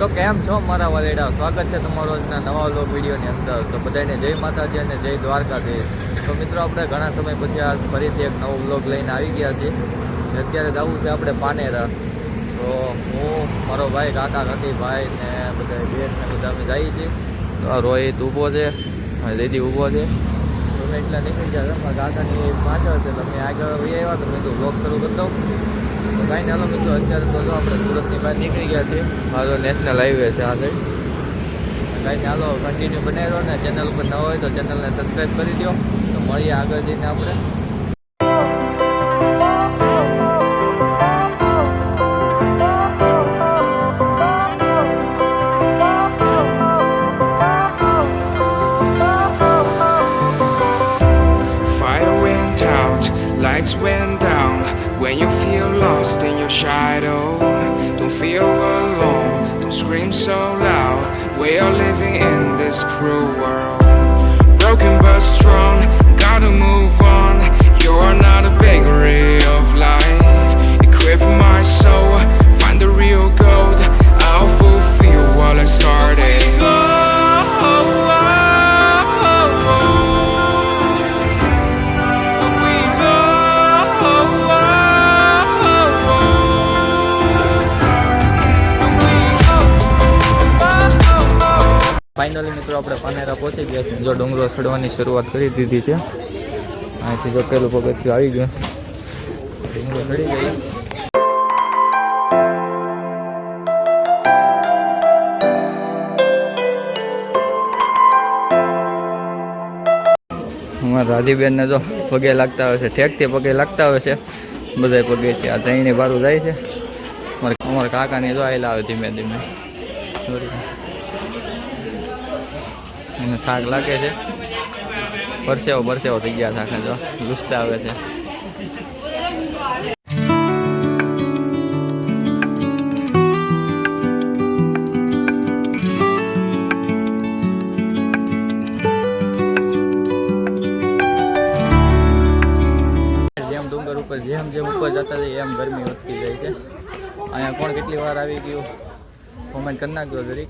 તો કેમ છો મારા વાલેડા? સ્વાગત છે તમારો આજના નવા લોક વિડીયોની અંદર. તો બધાને જય માતાજી અને જય દ્વારકાધીશ. તો મિત્રો, આપણે ઘણા સમય પછી આ ફરીથી એક નવો વ્લોગ લઈને આવી ગયા છીએ. અત્યારે જવું છે આપણે પાનેરા. તો હું, મારો ભાઈ, કાકા, કાકી, ભાઈ ને બધા બેન ને બધા અમે જઈએ છીએ. તો આ રોહિત ઊભો છે દીદી ઊભો છે. તમે એટલા નીકળી ગયા મારા કાકાની પાછળ છે. તમે આગળ આવ્યા તો મેં તો વ્લોગ શરૂ કરી દઉં. તો કાંઈ ચાલો મિત્રો અત્યારે તો જો આપણે સુરતની બહાર નીકળી ગયા છીએ. મારો નેશનલ હાઈવે છે આ સાઈડ કાંઈ ચાલો કન્ટિન્યુ બનાવી ને. ચેનલ ઉપર ન હોય તો ચેનલને સબસ્ક્રાઈબ કરી દો તો મળીએ આગળ જઈને આપણે. Shadow, don't feel alone, don't scream so loud. We are living in this cruel world. Finally મિત્રો, આપણે પાનેરા પહોંચી ગયા છીએ. જો ડુંગરો ચડવાની શરૂઆત કરી દીધી છે. અહીંથી જો પેલું પગથિયું આવી ગયું. ડુંગરો ચડી ગયા. અમારા રાધીબેનને જો પગે લાગતા હોય છે, ઠેકથી પગે લાગતા હોય છે. બધા પગે છે. આ ત્રણે બારું જાય છે. અમારે અમારા કાકાને જો આવેલા આવે ધીમે ધીમે. એને થાક લાગે છે. પરસેવો પરસેવો થઈ ગયા થાકે જો. લૂસતા આવે છે. ઉપર જેમ જેમ ઉપર જતા જઈએ, એમ ગરમી વધતી જાય છે. અહીંયા કોણ કેટલી વાર આવી ગયું? કોમેન્ટ કરી નાખજો જરીક.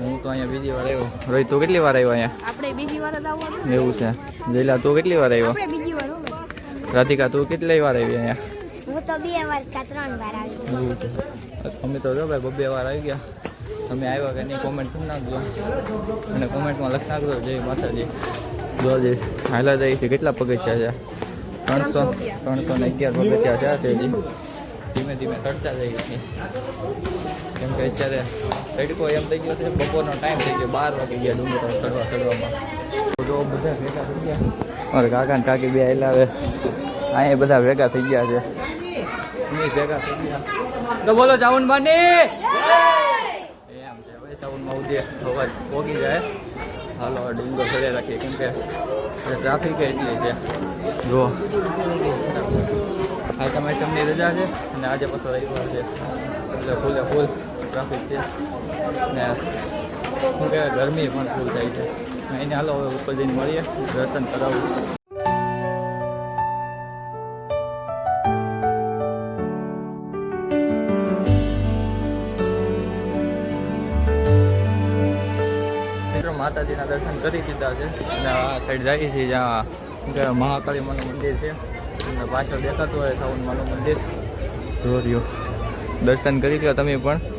હું તો અહીંયા બીજી વાર આવ્યો. રોહિત તું કેટલી વાર આવ્યો અહીંયા? આપણે બીજી વાર આવવાનું એવું છે. જયલા તું કેટલી વાર આવ્યો? આપણે બીજી વાર રાધિકા તું કેટલી વાર આવી અહીંયા? હું તો બે વાર કા ત્રણ વાર આવી એવું છે. અમે તો જો ભાઈ બબે વાર આવી ગયા. તમે આવ્યા કે નહીં કોમેન્ટ કરી નાખજો. અને કોમેન્ટમાં લખી નાખજો જય માતાજી. જોજે હાલા જાય છે કેટલા પગથિયા છે? ત્રણસો ત્રણસો ને અગિયાર પગથિયા છે છે હજી. ધીમે ધીમે ચડતા જઈએ છીએ. કેમ કે અત્યારે તડકો એમ થઈ ગયો છે બપોરનો ટાઈમ થઈ ગયો બાર વાગી ગયા ડુંગર ચડવા ચડવામાં જો બધા ભેગા થઈ ગયા. મારે કાકા ને કાકી બે હવે. અહીંયા બધા ભેગા થઈ ગયા છે. ભેગા થઈ ગયા. તો બોલો ચાઉન બાની? એમ છે ભાઈ સાઉન્ડમાં ઉદય અવાજ પોગી જાય. હાલો ડુંગર ચડે રાખીએ કેમ કે ટ્રાફિક એટલી છે. જો. આ તમારી તમને રજા છે અને આજે પાછો રવિવાર છે. એટલે ફૂલે ફૂલ ટ્રાફિક છે. ને શું કહેવાય ગરમી પણ ફૂલ થાય છે. એને હાલો હવે ઉપર જઈને મળીએ, દર્શન કરાવવું માતાજીના દર્શન કરી દીધા છે. અને આ સાઈડ જઈએ છીએ જ્યાં મહાકાળી માનું મંદિર છે. અને પાછળ દેખાતું હોય સાઉન્ડ માનું મંદિર દર્શન કરી લો તમે પણ.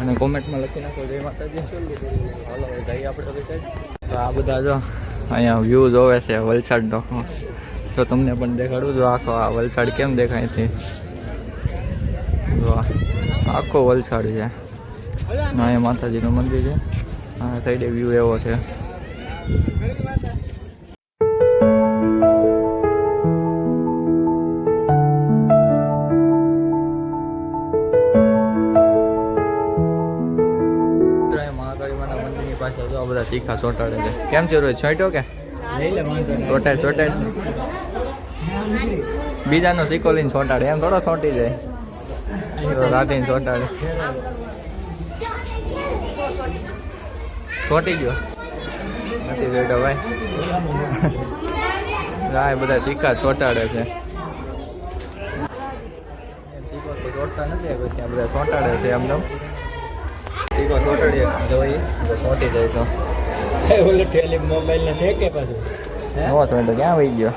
અને કોમેન્ટમાં લખી નાખો. જય માતાજી. હાલો જઈએ આપણે તો આ બધા જો અહીંયા વ્યૂ જોવે છે વલસાડનો તો તમને પણ દેખાડું જો આખો આ વલસાડ કેમ દેખાય છે? જો આખો વલસાડ છે. અહીંયા માતાજીનું મંદિર છે. આ સાઈડે વ્યૂ એવો છે. મંદિરની જો બધા શીખા ચોંટાડે છે. કેમ છે રોહિત છોટ્યો કે? ચોટાડ ચોટાડ બીજાનો શીખો લઈને ચોંટાડે એમ થોડો ચોંટી જાય. રાતીને ચોંટાડે ચોંટી ગયો. નથી જોઈતો ભાઈ. રા એ બધા શીખા ચોંટાડે છે. તો ચોંટતા નથી પછી બધા ચોંટાડે છે એમને શીખો ચોટડીએ. જોઈ તો ચોટી જાય તો. ઓલે થેલી મોબાઈલ ને છે કે પાછું નવો સમય ક્યાં વહી ગયો?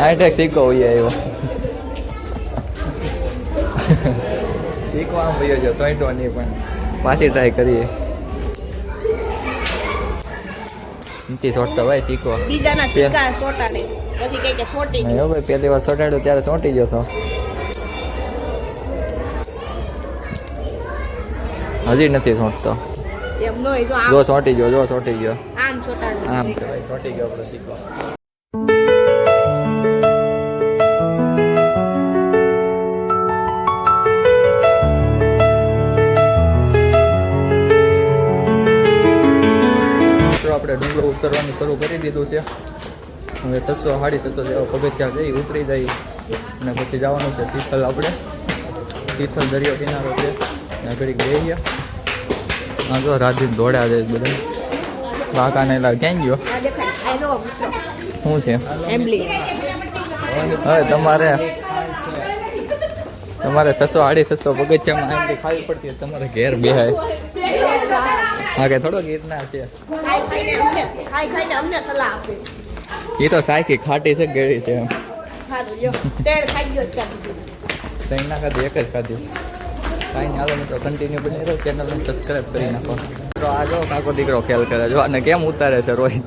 હાઈટેક શીખો હોય આવ્યો. આમ છે સોઈટો નહીં પણ. પાછી ટ્રાય કરીએ. નથી સોટતો ભાઈ શીખો બીજાના સિક્કા સોટા પછી કઈ કે સોટી નહીં ભાઈ પહેલી વાર સોટાડ્યો ત્યારે સોટી ગયો તો. હજી નથી સોટતો. જો સોંટી ગયો જો સોંટી ગયો. આમ સોટાડવું આમ સોટી ગયો આપણો શીખો આપણે ડુંગરો ઉતરવાનું શરૂ કરી દીધું છે. હવે છસો સાડી છસો જેવા પગથિયા જઈ ઉતરી જાય. અને પછી જવાનું છે તિથલ આપણે. તિથલ દરિયો કિનારો છે. ઘડીક જઈએ હા જો રાધી દોડ્યા છે બધા. કાકાને એલા ક્યાં ગયો? શું છે? હવે તમારે તમારે સસો આડી છસો બગીચામાં ખાવી પડતી તમારે ઘેર બેહાય. હા કે થોડો ગીરના છે? એ તો સાયકી ખાટી છે ગેડી છે એમ. તેડ ખાઈ ગયો ચાલ તો એના ખાધી એક જ ખાધી છે. કાંઈ નહીં આગળ મિત્રો કન્ટિન્યુ બની રહ્યો ચેનલને સબસ્ક્રાઈબ કરી નાખો. મિત્રો, આ જો કાકો દીકરો ખેલ કરે જો અને કેમ ઉતારે છે રોહિત?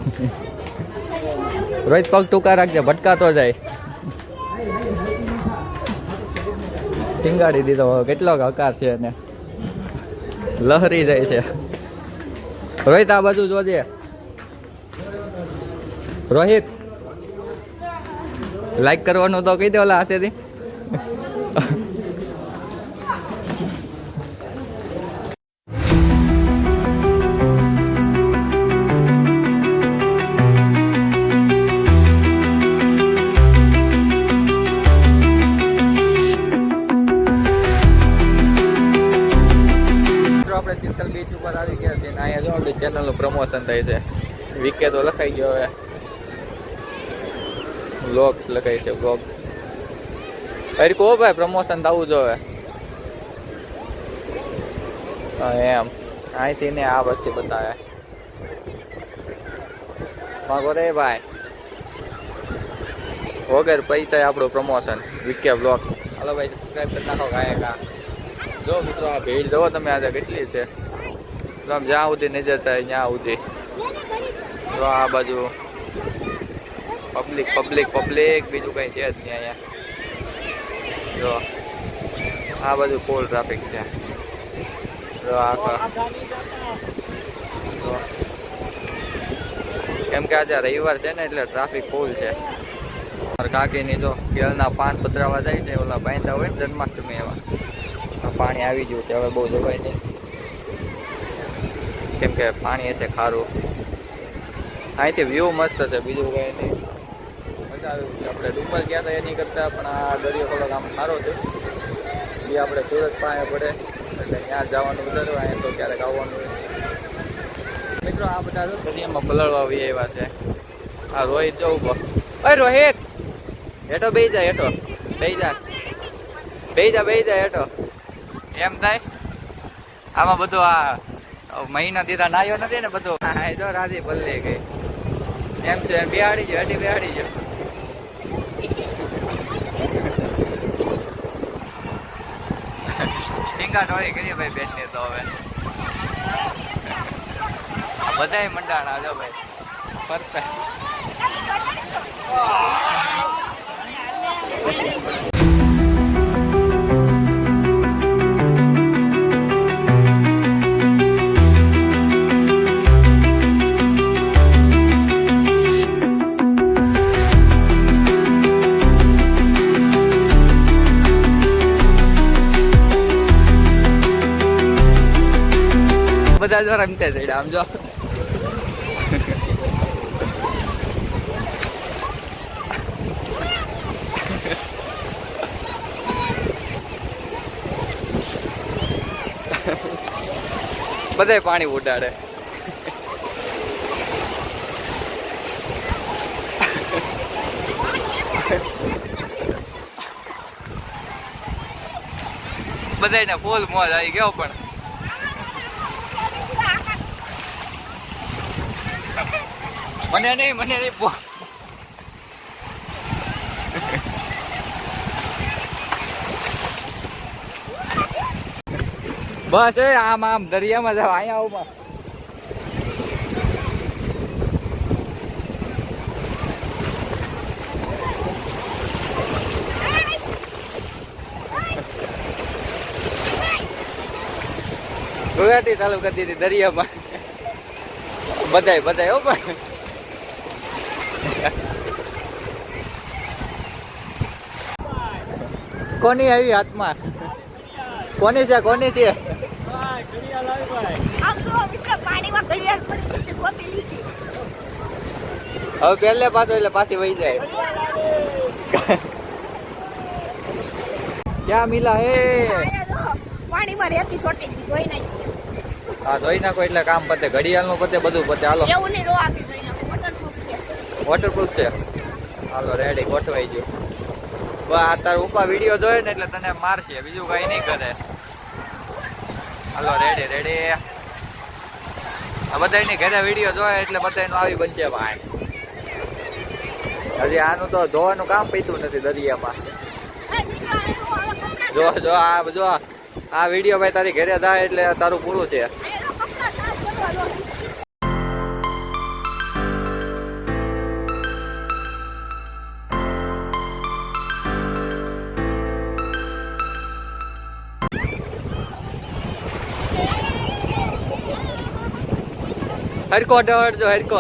રોહિત, પગ ટૂંકા રાખજે, ભટકાતો જાય. ટીંગાડી દીધો કેટલો હકાર છે એને. લહરી જાય છે. રોહિત, આ બાજુ જોજે. રોહિત લાઈક કરવાનું તો કહી દે ઓલા હાથેથી. મિત્રો બીચ ઉપર આવી ગયા છે અને અહીંયા જો આપણી ચેનલનું પ્રમોશન થાય છે. વીકે તો લખાઈ ગયો હવે. બ્લોગ્સ લખાય છે બ્લોગ અરે કહો ભાઈ પ્રમોશન થવું જોવે એમ. અહીંથી ને આ વસ્તુ બતાવે. માગો રે ભાઈ. વગર પૈસા આપણું પ્રમોશન વીકે બ્લોગ્સ હલો ભાઈ સબસ્ક્રાઈબ કરી નાખો કાંઈ કાં જો મિત્રો આ ભીડ, જુઓ તમે આજે કેટલી છે. આમ જ્યાં સુધી નજર થાય ત્યાં સુધી. તો આ બાજુ પબ્લિક પબ્લિક પબ્લિક બીજું કંઈ છે જ નહીં અહીંયા. જો, આ બાજુ ફૂલ ટ્રાફિક છે. જો આ જો. કેમ કે આજે રવિવાર છે ને એટલે ટ્રાફિક ફૂલ છે. કાકીની જો કેળના પાન પધરાવા જાય છે, ઓલા બાંધા હોય ને જન્માષ્ટમી એવા. પાણી આવી ગયું છે, હવે બહુ જવાય નહીં. કેમ કે પાણી હશે ખારું. અહીંથી વ્યૂ મસ્ત છે, બીજું કંઈ નહીં મજા આવી છે આપણે ડુંગર ગયા હતા એની કરતાં, પણ આ દરિયો થોડોક આમ સારો છે. એ આપણે સુરત પાસે પડે. એટલે ત્યાં જવાનું વધારે અહીંયા તો ક્યારેક આવવાનું મિત્રો, આ બધા દરિયામાં પલળવા આવી એવા છે. આ રોહિત જો ઊભો અરે રોહિત! હેઠો બે જાય હેઠો. બે જા. બે જા બે જા, હેઠો. એમ થાય? આમાં બધું આ મહિના દીધા નાયો નથી ને બધું. હા જો રાધી બદલી ગઈ. એમ છે બિહાડી છે હટી બિહાડી છે. ટીંગા ટોળી કરી ભાઈ બેન ને તો હવે. બધાય મંડાણા જો ભાઈ. પરફેક્ટ. બધા જો રમતે છે આમ જો. બધાય પાણી ઉડાડે. બધાને ફૂલ મોજ આવી ગયો પણ. મને નહીં મને નહીં બસ એ આમ આમ, દરિયામાં જાવ અહીંયા આવું ગુવાહાટી ચાલુ કરી દીધી દરિયામાં. બધાય બધાય, હો, પણ. કોની આવી હાથમાં? કોની છે કોની છે? હવે પહેલે પાછો એટલે પાછી વહી જાય. ક્યાં મિલા હે? પાણીમાં રહેતી સોટી ધોઈ નાખી હા ધોઈ નાખો એટલે કામ પતે. ઘડિયાળનું પતે બધું પતે. હાલો. એવું નહીં રો આપી ધોઈ નાખો. વોટરપ્રૂફ છે. વોટરપ્રૂફ છે. હાલો રેડી ગોઠવાઈ ગયું. તાર ઉપા વીડિયો જોયે ને એટલે તને મારશે, બીજું કઈ નહીં કરે. હાલો રેડી રેડી બધાની ઘરે વીડિયો જોયે એટલે બધાનું આવી બનશે ભાઈ. હજી આનું તો ધોવાનું કામ પીતું નથી દરિયામાં. જો જો, આ જો, આ વીડિયો ભાઈ તારી ઘરે થાય એટલે તારું પૂરું છે. હરકો ડર જો હરકો